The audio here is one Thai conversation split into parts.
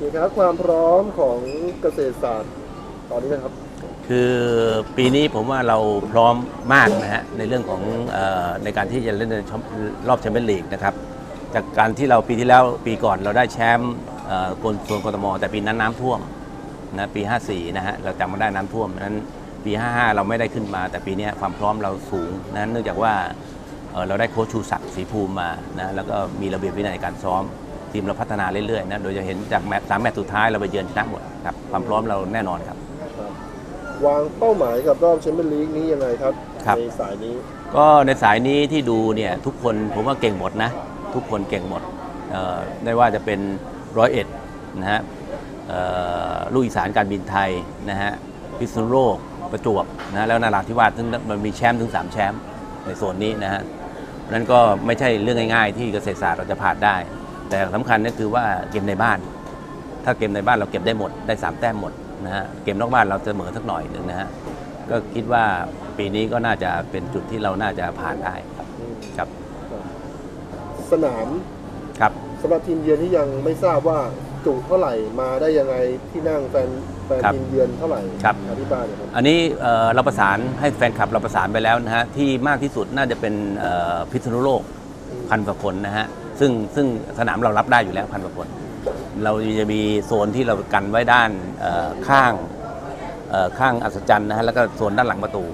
เคครับความพร้อมของเกษตรศาสตร์ตอนนี้นะครับ คือปีนี้ผมว่าเราพร้อมมากนะฮะในเรื่องของเออในการที่จะเล่นในช่องรอบแชมเปี้ยนลีกนะครับ จากการที่เราปีที่แล้วปีก่อนเราได้แชมป์เอ่อกนส่วนกทมแต่ปีนั้นน้ำท่วมนะปี 54 นะฮะเราจำมาได้น้ำท่วมนั้นปี 55 เราไม่ได้ขึ้นมา แต่ปีเนี้ยความพร้อมเราสูงนะเนื่องจากว่าเอ่อเราได้โค้ชชูศักดิ์ศรีภูมิมานะแล้วก็มีระเบียบวินัยในการซ้อม ทีมเราพัฒนาเรื่อยๆนะโดยจะเห็นจากแมตช์สามแมตช์สุดท้ายเราไปเยือนชนะหมดครับความพร้อมเราแน่นอนครับ วางเป้าหมายกับรอบแชมเปี้ยนลีกนี้ยังไงครับครับ ในสายนี้ก็ในสายนี้ที่ดูเนี่ยทุกคนผมว่าเก่งหมดนะ ทุกคนเก่งหมดเอ่อไม่ว่าจะเป็นร้อยเอ็ดนะฮะเอ่อลูกอีสานการบินไทยนะฮะพิษณุโลกประจวบนะแล้วนาราธิวาสซึ่งมันมีแชมป์ถึง 3 แชมป์ในโซนนี้นะฮะเพราะฉะนั้นก็ไม่ใช่เรื่องง่าย ๆ ที่เกษตรศาสตร์เราจะผ่านได้ แต่สำคัญก็คือว่าเกมในบ้าน ถ้าเกมในบ้านเราเก็บได้หมดได้ 3 แต้มหมดนะฮะเกมนอกบ้านเราจะเหมือสักหน่อยหนึ่งนะฮะก็คิดว่าปีนี้ก็น่าจะเป็นจุดที่เราน่าจะผ่านได้ครับอืมครับ สนามครับสำหรับทีมเยือนที่ยังไม่ทราบว่าจุเท่าไหร่มาได้ยังไงที่นั่งแฟนแฟนครับทีมเยือนเท่าไหร่ครับอธิบายหน่อยครับอันนี้เอ่อเราประสานให้แฟนคลับเราประสานไปแล้วนะฮะที่มากที่สุดน่าจะเป็นเอ่อพิษณุโลกพันกว่าคนนะฮะ ซึ่งซึ่งสนามเรารับได้อยู่แล้วพันกว่าคน เราจะมีโซนที่เรากันไว้ด้านเอ่อข้างเอ่อข้างอัศจรรย์นะฮะแล้วก็โซนด้านหลังประตู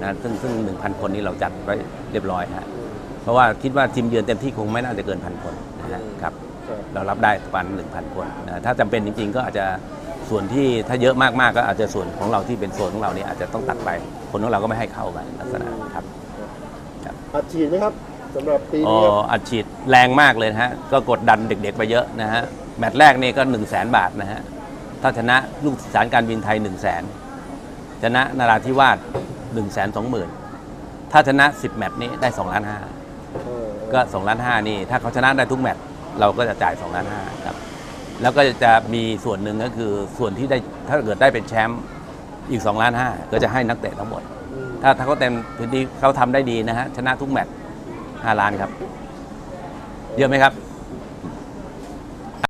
นะซึ่งซึ่งหนึ่งพันคนนี้เราจัดไว้เรียบร้อยฮะเพราะว่าคิดว่าทีมเยือนเต็มที่คงไม่น่าจะเกินพันคนนะฮะครับครับเรารับได้ประมาณ1,000คนนะถ้าจำเป็นจริง ๆ ก็อาจจะส่วนที่ถ้าเยอะมากๆก็อาจจะส่วนของเราที่เป็นโซนของเราเนี่ยอาจจะต้องตัดไป คนของเราก็ไม่ให้เข้าไปลักษณะครับอัดฉีดไหมครับ สำหรับปีอ๋อนี้อัดฉีดแรงมากเลยนะฮะ ก็กดดันเด็กๆไปเยอะนะฮะ แมตช์แรกนี่ก็1 0 0 0 0แสนบาทนะฮะ ถ้าชนะลูกสารการบินไทย 1 0 0 0 0แสนชนะนาราธิวาส1 2 0 0 0 0 ถ้าชนะ 10 แมตช์นี้ได้2ล้านห้าเออก็2ล้านห้านี่ ถ้าเขาชนะได้ทุกแมตช์เราก็จะจ่าย2ล้านห้าครับ แล้วก็จะมีส่วนหนึ่งก็คือส่วนที่ได้ถ้าเกิดได้เป็นแชมป์อีก2ล้านห้าก็จะให้นักเตะทั้งหมด อืมถ้าถ้าเขาเต็มพื้นที่เขาทำได้ดีนะฮะ ชนะทุกแมตช์ 5 ล้านครับ เยอะไหมครับ